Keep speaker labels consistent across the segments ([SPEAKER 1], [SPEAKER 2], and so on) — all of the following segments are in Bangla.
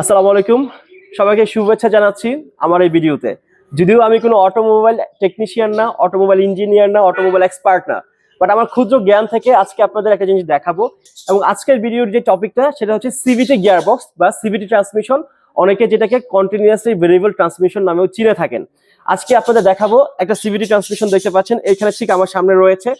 [SPEAKER 1] আসসালামু আলাইকুম। সবাইকে শুভেচ্ছা জানাচ্ছি আমার এই ভিডিওতে। যদিও আমি কোনো অটোমোবাইল টেকনিশিয়ান না, অটোমোবাইল ইঞ্জিনিয়ার না, অটোমোবাইল এক্সপার্ট না। বাট আমার ক্ষুদ্র জ্ঞান থেকে আজকে আপনাদের একটা জিনিস দেখাবো এবং আজকের ভিডিওর যে টপিকটা, সেটা হচ্ছে সিভিটি গিয়ার বক্স বা সিভিটি ট্রান্সমিশন। অনেকে যেটাকে কন্টিনিউয়াসলি ভেরিয়েবল ট্রান্সমিশন নামেও চিনে থাকেন। আজকে আপনাদের দেখাবো একটা সিভিটি ট্রান্সমিশন দেখতে পাচ্ছেন। এইখানে ঠিক আমার সামনে রয়েছে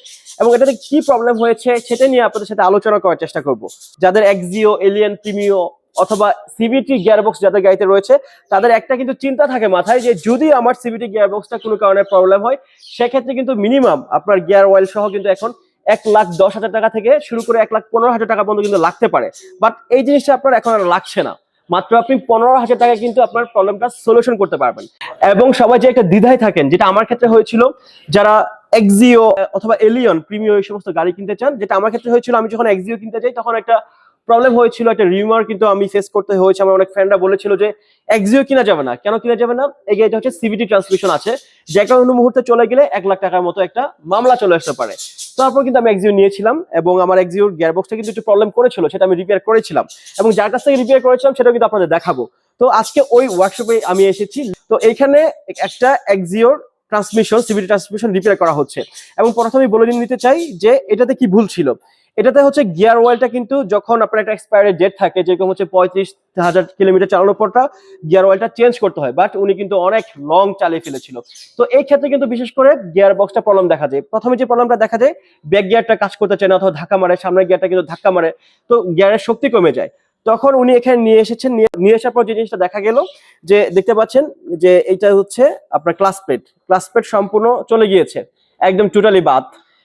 [SPEAKER 1] এবং এটাতে কি প্রবলেম হয়েছে, সেটা নিয়ে আপনাদের সাথে আলোচনা করার চেষ্টা করব। যাদের এক্সিও এলিয়ান প্রিমিও অথবা সিবিটি গিয়ারবক্স যাদের গাড়িতে রয়েছে, তাদের একটা কিন্তু চিন্তা থাকে মাথায় যে যদি আমার সিবিটি গিয়ারবক্সটা কোনো কারণে প্রবলেম হয়, সেক্ষেত্রে কিন্তু মিনিমাম আপনার গিয়ার অয়েল সহ কিন্তু এখন এক লাখ দশ হাজার টাকা থেকে শুরু করে এক লাখ পনেরো হাজার টাকা পর্যন্ত কিন্তু লাগতে পারে। বাট এই জিনিসটা আপনার এখন আর লাগছে না। মাত্র আপনি পনেরো হাজার টাকা কিন্তু আপনার প্রবলেমটা সলিউশন করতে পারবেন। এবং সবাই যে একটা দ্বিধায় থাকেন, যেটা আমার ক্ষেত্রে হয়েছিল, যারা এক্সিও অথবা এলিয়ন প্রিমিও এই সমস্ত গাড়ি কিনতে চান, যেটা আমার ক্ষেত্রে হয়েছিল, আমি যখন এক্সিও কিনতে যাই, তখন একটা প্রবলেম হয়েছিল, একটা রিউমার কিন্তু আমি ফেস করতে হয়েছে। আমার অনেক ফ্রেন্ডরা বলেছিল যে এক্সিও কিনা যাবে না। কেন কিনা যাবে না? এই গাড়িটা হচ্ছে সিভিটি ট্রান্সমিশন আছে। যে কোনো মুহূর্তে চলে গেলে এক লাখ টাকার মতো একটা মামলা চলে আসতে পারে। তারপর কিন্তু আমি এক্সিও নিয়েছিলাম এবং আমার এক্সিওর গিয়ারবক্সটা কিন্তু একটু প্রবলেম করেছিল, সেটা আমি রিপেয়ার করেছিলাম। এবং যার কাছ থেকে রিপেয়ার করেছিলাম সেটা কিন্তু আপনাদের দেখাবো। তো আজকে ওই ওয়ার্কশপে আমি এসেছি। তো এইখানে একটা এক্সিওর ট্রান্সমিশন সিভিটি ট্রান্সমিশন রিপেয়ার করা হচ্ছে। এবং প্রথমে বলে দিন নিতে চাই যে, এটাতে কি ভুল ছিল? এটাতে হচ্ছে গিয়ার অয়েলটা কিন্তু যখন আপনার একটা এক্সপায়ারি ডেট থাকে, যেরকম হচ্ছে পঁয়ত্রিশ হাজার কিলোমিটার চালানোর পরটা গিয়ার অয়েলটা চেঞ্জ করতে হয়। বাট উনি কিন্তু অনেক লং চালিয়ে ফেলেছিল। তো এই ক্ষেত্রে কিন্তু বিশেষ করে গিয়ার বক্সটা প্রবলেম দেখা যায়। প্রথমে যে প্রবলেমটা দেখা যায় ব্যাক গিয়ারটা কাজ করতে চায় না অথবা ধাক্কা মারে, সামনের গিয়ারটা কিন্তু ধাক্কা মারে, তো গিয়ারের শক্তি কমে যায়। তখন উনি এখানে নিয়ে এসেছেন, নিয়ে- আসার পর যে জিনিসটা দেখা গেল, যে দেখতে পাচ্ছেন যে এইটা হচ্ছে আপনার ক্লাস প্লেট ক্লাস প্লেট সম্পূর্ণ চলে গিয়েছে, একদম টোটালি বাদ।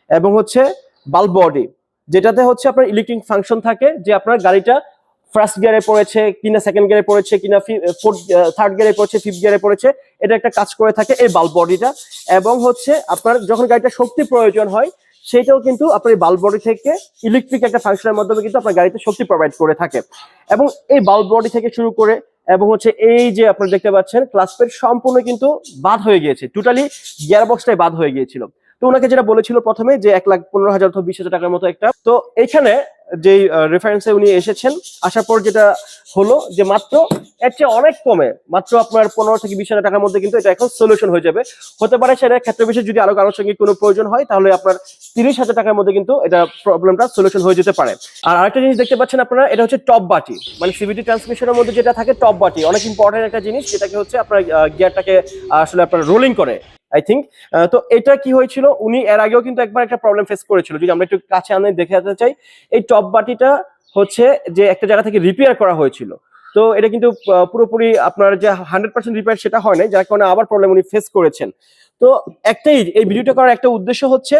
[SPEAKER 1] এবং হচ্ছে বাল্ব বডি যেটাতে হচ্ছে আপনার ইলেকট্রিক ফাংশন থাকে, যে আপনার গাড়িটা ফার্স্ট গিয়ারে পড়েছে, কিনা সেকেন্ড গিয়ারে পড়েছে, কিনা ফোর্থ থার্ড গিয়ারে পড়েছে ফিফথ গিয়ারে পড়েছে, এটা একটা কাজ করে থাকে এই বাল্ব বডিটা এবং হচ্ছে আপনার যখন গাড়িটা শক্তি প্রয়োজন হয়, সেটাও কিন্তু আপনার এই বাল্ব বডি থেকে ইলেকট্রিক একটা ফাংশনের মাধ্যমে কিন্তু আপনার গাড়িতে শক্তি প্রোভাইড করে থাকে। এবং এই বাল্ব বডি থেকে শুরু করে এবং হচ্ছে এই যে আপনারা দেখতে পাচ্ছেন ক্লাস প্লেট সম্পূর্ণ কিন্তু বাদ হয়ে গিয়েছে। টোটালি গিয়ার বক্সটাই বাদ হয়ে গিয়েছিল। তো ওনাকে যেটা বলেছিল প্রথমে যে এক লাখ পনেরো হাজার অথবা বিশ হাজার টাকার মতো একটা, তো এইখানে যেই রেফারেন্সে উনি এসেছেন, আসার পর যেটা হলো যে মাত্র এর চেয়ে অনেক কমে, মাত্র আপনার পনেরো থেকে বিশ হাজার টাকার মধ্যে কিন্তু এটা এখন সলিউশন হয়ে যাবে। হতে পারে সেটা ক্ষেত্রে বিশেষ যদি আরও কারোর সঙ্গে কোনো প্রয়োজন হয়, তাহলে আপনার তিরিশ হাজার টাকার মধ্যে কিন্তু এটা প্রবলেমটা সলিউশন হয়ে যেতে পারে। আর আরেকটা জিনিস দেখতে পাচ্ছেন আপনারা, এটা হচ্ছে টপ বাটি মানে সিবিটি ট্রান্সমিশনের মধ্যে যেটা থাকে টপ বাটি, অনেক ইম্পর্টেন্ট একটা জিনিস, যেটাকে হচ্ছে আপনার গিয়ারটাকে আসলে আপনার রোলিং করে। আই থিঙ্ক তো এটা কি হয়েছিল? উনি এর আগেও কিন্তু একবার একটা প্রবলেম ফেস করেছিল। যদি আমরা একটু কাছে আনে দেখে যেতে চাই, এই টপ বাটিটা হচ্ছে যে একটা জায়গা থেকে রিপেয়ার করা হয়েছিল। তো এটা কিন্তু পুরোপুরি আপনার যে হান্ড্রেড পার্সেন্ট রিপেয়ার সেটা হয় নাই, যার কারণে আবার প্রবলেম উনি ফেস করেছেন। তো একটাই, এই ভিডিওটা করার একটা উদ্দেশ্য হচ্ছে,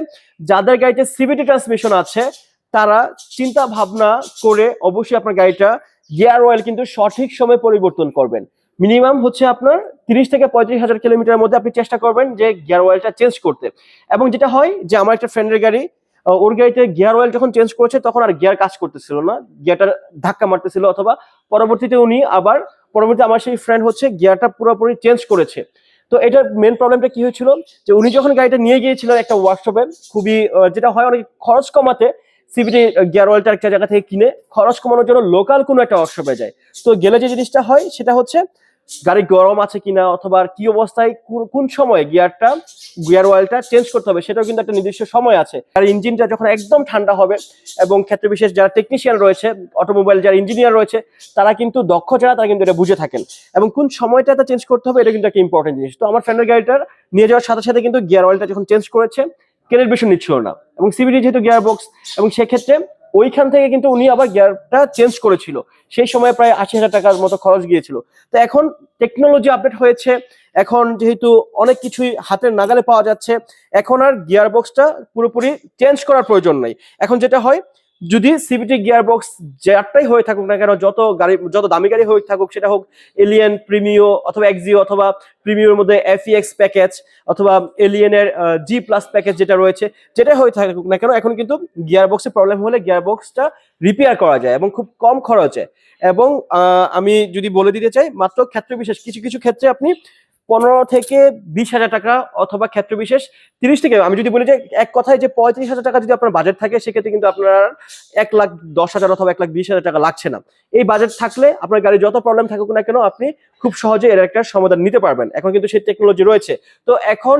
[SPEAKER 1] যাদের গাড়িতে সিবিটি ট্রান্সমিশন আছে, তারা চিন্তা ভাবনা করে অবশ্যই আপনার গাড়িটা গিয়ার অয়েল কিন্তু সঠিক সময় পরিবর্তন করবেন। মিনিমাম হচ্ছে আপনার তিরিশ থেকে পঁয়ত্রিশ হাজার কিলোমিটার মধ্যে আপনি চেষ্টা করবেন যে গিয়ার অয়েলটা চেঞ্জ করতে। এবং যেটা হয় যে আমার একটা ফ্রেন্ডের গাড়ি ওর গাড়িতে গিয়ার অয়েল যখন চেঞ্জ করেছে তখন আর গিয়ার কাজ করতেছিল না। গিয়ারটা ধাক্কা মারতেছিল অথবা পরবর্তীতে উনি আবার, পরবর্তীতে আমার সেই ফ্রেন্ড হচ্ছে গিয়ারটা পুরোপুরি চেঞ্জ করেছে। তো এটার মেন প্রবলেমটা কি হয়েছিল? যে উনি যখন গাড়িটা নিয়ে গিয়েছিলেন একটা ওয়ার্কশপে খুবই যেটা হয় অনেক খরচ কমাতে সিবিটি গিয়ার অয়েলটা একটা জায়গা থেকে কিনে খরচ কমানোর জন্য লোকাল কোনো একটা ওয়ার্কশপে যায়। তো গেলে যে জিনিসটা হয় সেটা হচ্ছে গাড়ি গরম আছে কিনা অথবা কি অবস্থায়, কোন- সময় গিয়ারটা, গিয়ার অয়েলটা চেঞ্জ করতে হবে, সেটাও কিন্তু একটা নির্দিষ্ট সময় আছে। আর ইঞ্জিনটা যখন একদম ঠান্ডা হবে এবং ক্ষেত্রে বিশেষ যারা টেকনিশিয়ান রয়েছে অটোমোবাইল যারা ইঞ্জিনিয়ার রয়েছে, তারা কিন্তু দক্ষ যারা, তারা কিন্তু এটা বুঝে থাকেন। এবং কোন সময়টা এটা চেঞ্জ করতে হবে, এটা কিন্তু একটা ইম্পর্টেন্ট জিনিস। তো আমার ফ্রেন্ডের গাড়িটার নিয়ে যাওয়ার সাথে সাথে কিন্তু গিয়ার অয়েলটা যখন চেঞ্জ করেছে ক্যালিব্রেশন নিচ্ছিল না। এবং সিবিডি যেহেতু গিয়ার বক্স এবং সেক্ষেত্রে ওইখান থেকে কিন্তু উনি আবার গিয়ারটা চেঞ্জ করেছিল। সেই সময় প্রায় আশি হাজার টাকার মতো খরচ গিয়েছিল। তো এখন টেকনোলজি আপডেট হয়েছে। এখন যেহেতু অনেক কিছুই হাতের নাগালে পাওয়া যাচ্ছে, এখন আর গিয়ার বক্সটা পুরোপুরি চেঞ্জ করার প্রয়োজন নাই। এখন যেটা হয় যদি সিবিটি গিয়ার বক্স যারটাই হয়ে থাকুক না কেন, যত গাড়ি, যত দামি গাড়ি হয়ে থাকুক, সেটা হোক এলিয়ান প্রিমিও অথবা এক্সিও অথবা প্রিমিওর মধ্যে এফইএক্স প্যাকেজ অথবা এলিয়েনের জি প্লাস প্যাকেজ যেটা রয়েছে যেটা হয়ে থাকুক না কেন, এখন কিন্তু গিয়ার বক্সে প্রবলেম হলে গিয়ার বক্সটা রিপেয়ার করা যায় এবং খুব কম খরচে। এবং আমি যদি বলে দিতে চাই, মাত্র ক্ষেত্র বিশেষ কিছু কিছু ক্ষেত্রে আপনি পনেরো থেকে বিশ হাজার টাকা অথবা ক্ষেত্র বিশেষ তিরিশ থেকে, আমি যদি বলি যে এক কথায় যে পঁয়ত্রিশ হাজার টাকা যদি আপনার বাজেট থাকে, সেক্ষেত্রে কিন্তু আপনার এক লাখ দশ হাজার অথবা এক লাখ বিশ হাজার টাকা লাগছে না। এই বাজেট থাকলে আপনার গাড়ি যত প্রবলেম থাকুক না কেন, আপনি খুব সহজে এর একটা সমাধান নিতে পারবেন। এখন কিন্তু সেই টেকনোলজি রয়েছে। তো এখন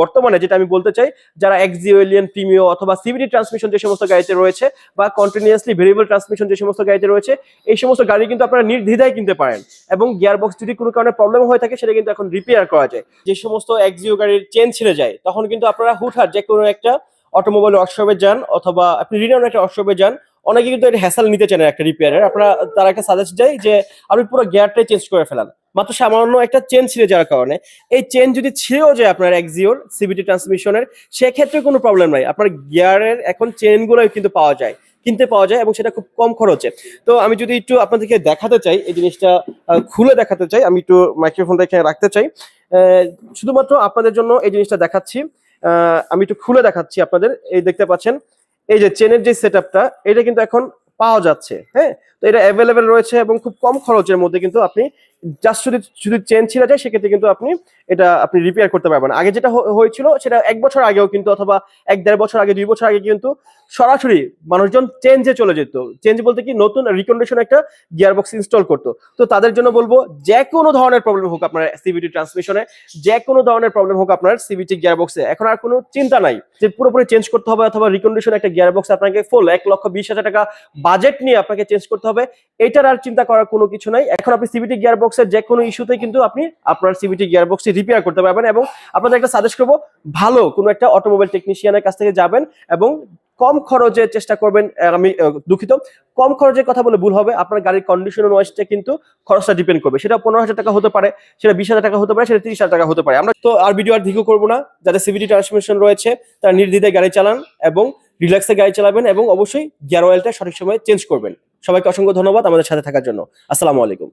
[SPEAKER 1] বর্তমানে যেটা আমি বলতে চাই, যারা এক্সিও এলিয়ান প্রিমিও অথবা সিভিটি ট্রান্সমিশন যে সমস্ত গাড়িতে রয়েছে বা কন্টিনিউসলি ভেরিয়েবল ট্রান্সমিশন যে সমস্ত গাড়িতে রয়েছে, এই সমস্ত গাড়ি কিন্তু আপনারা নির্দ্বিধায় কিনতে পারেন। এবং গিয়ার বক্স যদি কোনো কারণে প্রবলেম হয়ে থাকে, সেটা কিন্তু এখন রিপেয়ার করা যায়। যে সমস্ত এক্সিও গাড়ির চেন ছিঁড়ে যায়, তখন কিন্তু আপনারা হুটহাট যে কোনো একটা অটোমোবাইল ওয়ার্কশপে যান অথবা আপনি রিনাউন একটা ওয়ার্কশপে যান, অনেকে কিন্তু এটা হ্যাসাল নিতে চান একটা রিপেয়ারের আপনারা, তারা একটা সাজেস্ট যায় যে আপনি পুরো গিয়ারটাই চেঞ্জ করে ফেলান। মাত্র সামান্য একটা চেন ছিঁড়ে যাওয়ার কারণে। এই চেন যদি ছিঁড়েও যায় আপনার এক্সিওর সিবিটি ট্রান্সমিশনের সেক্ষেত্রে কোনো প্রবলেম নাই। আপনার গিয়ারের এখন চেনগুলোই কিন্তু পাওয়া যায়। কিনতে পাওয়া যায় এবং সেটা খুব কম খরচে। তো আমি যদি একটু আপনাদেরকে দেখাতে চাই, এই জিনিসটা খুলে দেখাতে চাই, আমি একটু মাইক্রোফোনটা এখানে রাখতে চাই। শুধুমাত্র আপনাদের জন্য এই জিনিসটা দেখাচ্ছি। আমি একটু খুলে দেখাচ্ছি আপনাদের। এই দেখতে পাচ্ছেন, এই যে চেনের যে সেট এটা কিন্তু এখন পাওয়া যাচ্ছে হ্যাঁ? তো এটা অ্যাভেলেবেল রয়েছে এবং খুব কম খরচের মধ্যে কিন্তু আপনি জাস্ট যদি যদি চেন ছিঁড়ে যায়, সেক্ষেত্রে কিন্তু আপনি এটা আপনি রিপেয়ার করতে পারবেন। আগে যেটা হয়েছিল, সেটা এক বছর আগেও কিন্তু অথবা এক দেড় বছর আগে, দুই বছর আগে কিন্তু সরাসরি মানুষজন চেঞ্জে চলে যেত। চেঞ্জ বলতে কি, নতুন রিকন্ডিশন একটা গিয়ার বক্স ইনস্টল করতো। তো তাদের জন্য বলব, যে কোনো ধরনের প্রবলেম হোক আপনার সিবিটি ট্রান্সমিশনে যে কোনো ধরনের প্রবলেম হোক আপনার সিবিটি গিয়ার বক্সে এখন আর কোনো চিন্তা নাই যে পুরোপুরি চেঞ্জ করতে হবে অথবা রিকন্ডিশন একটা গিয়ার বক্স আপনাকে ফুল এক লক্ষ বিশ হাজার টাকা বাজেট নিয়ে আপনাকে চেঞ্জ করতে হবে। এটার আর চিন্তা করার কোনো কিছু নাই। এখন আপনি সিবিটি গিয়ার বক্সের যে কোনো ইস্যুতে কিন্তু আপনি আপনার সিবিটি গিয়ার বক্সটি রিপেয়ার করতে পারবেন এবং আপনাদের একটা সাজেস্ট করব, ভালো কোনো একটা অটোমোবাইল টেকনিশিয়ানের কাছ থেকে যাবেন এবং কম খরচে চেষ্টা করবেন আমি দুঃখিত, কম খরচের কথা বলে ভুল হবে, আপনার গাড়ির কন্ডিশন ওয়াইজটা কিন্তু খরচটা ডিপেন্ড করবে। সেটা পনেরো হাজার টাকা হতে পারে, সেটা বিশ হাজার টাকা হতে পারে, সেটা তিরিশ হাজার টাকা হতে পারে। আমরা তো আর ভিডিও আর দীর্ঘ করব না, যাদের সিভিটি ট্রান্সমিশন রয়েছে, তারা নির্দ্বিধায় গাড়ি চালান এবং রিল্যাক্সে গাড়ি চালাবেন এবং অবশ্যই গিয়ার অয়েলটা সঠিক সময়ে চেঞ্জ করবেন। সবাইকে অসংখ্য ধন্যবাদ আমাদের সাথে থাকার জন্য। আসসালামু আলাইকুম।